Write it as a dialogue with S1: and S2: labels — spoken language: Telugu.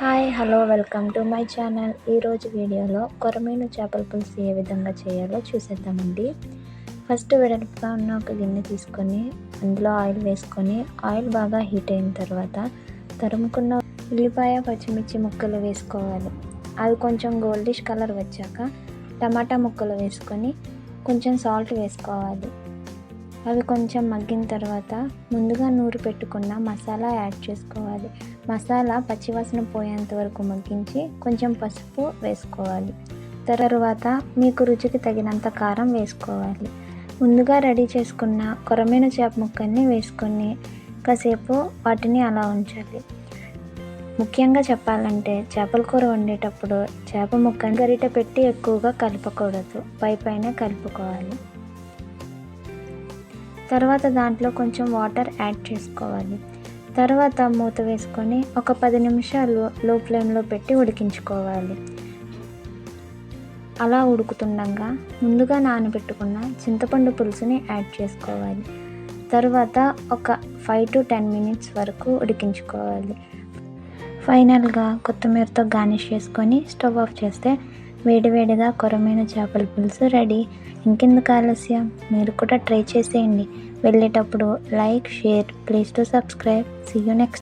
S1: Hi hello welcome to my channel. ఈరోజు వీడియోలో కొరమీను చేపల పులుసు ఏ విధంగా చేయాలో చూసేద్దామండి. ఫస్ట్ వెడల్పుగా ఉన్న ఒక గిన్నె తీసుకొని అందులో ఆయిల్ వేసుకొని ఆయిల్ బాగా హీట్ అయిన తర్వాత తరుముకున్న ఉల్లిపాయ పచ్చిమిర్చి ముక్కలు వేసుకోవాలి. అవి కొంచెం గోల్డిష్ కలర్ వచ్చాక టమాటా ముక్కలు వేసుకొని కొంచెం సాల్ట్ వేసుకోవాలి. అవి కొంచెం మగ్గిన తర్వాత ముందుగా నూరు పెట్టుకున్న మసాలా యాడ్ చేసుకోవాలి. మసాలా పచ్చివాసన పోయేంత వరకు మగ్గించి కొంచెం పసుపు వేసుకోవాలి. తర్వాత మీకు రుచికి తగినంత కారం వేసుకోవాలి. ముందుగా రెడీ చేసుకున్న కొరమైన చేప ముక్కల్ని వేసుకొని కాసేపు వాటిని అలా ఉంచాలి. ముఖ్యంగా చెప్పాలంటే చేపల కూర వండేటప్పుడు చేప ముక్కని గరిట పెట్టి ఎక్కువగా కలపకూడదు. పై పైన కలుపుకోవాలి. తర్వాత దాంట్లో కొంచెం వాటర్ యాడ్ చేసుకోవాలి. తర్వాత మూత వేసుకొని ఒక పది నిమిషాలు లో ఫ్లేమ్లో పెట్టి ఉడికించుకోవాలి. అలా ఉడుకుతుండగా ముందుగా నానబెట్టుకున్న చింతపండు పులుసుని యాడ్ చేసుకోవాలి. తర్వాత ఒక ఫైవ్ టు టెన్ మినిట్స్ వరకు ఉడికించుకోవాలి. ఫైనల్గా కొత్తిమీరతో గార్నిష్ చేసుకొని స్టవ్ ఆఫ్ చేస్తే వేడివేడిగా కొరమైన చేపల పులుసు రెడీ. ఇంకెందుకు ఆలస్యం? మీరు కూడా ట్రై చేసేయండి. వెళ్ళేటప్పుడు like share please to subscribe. See you next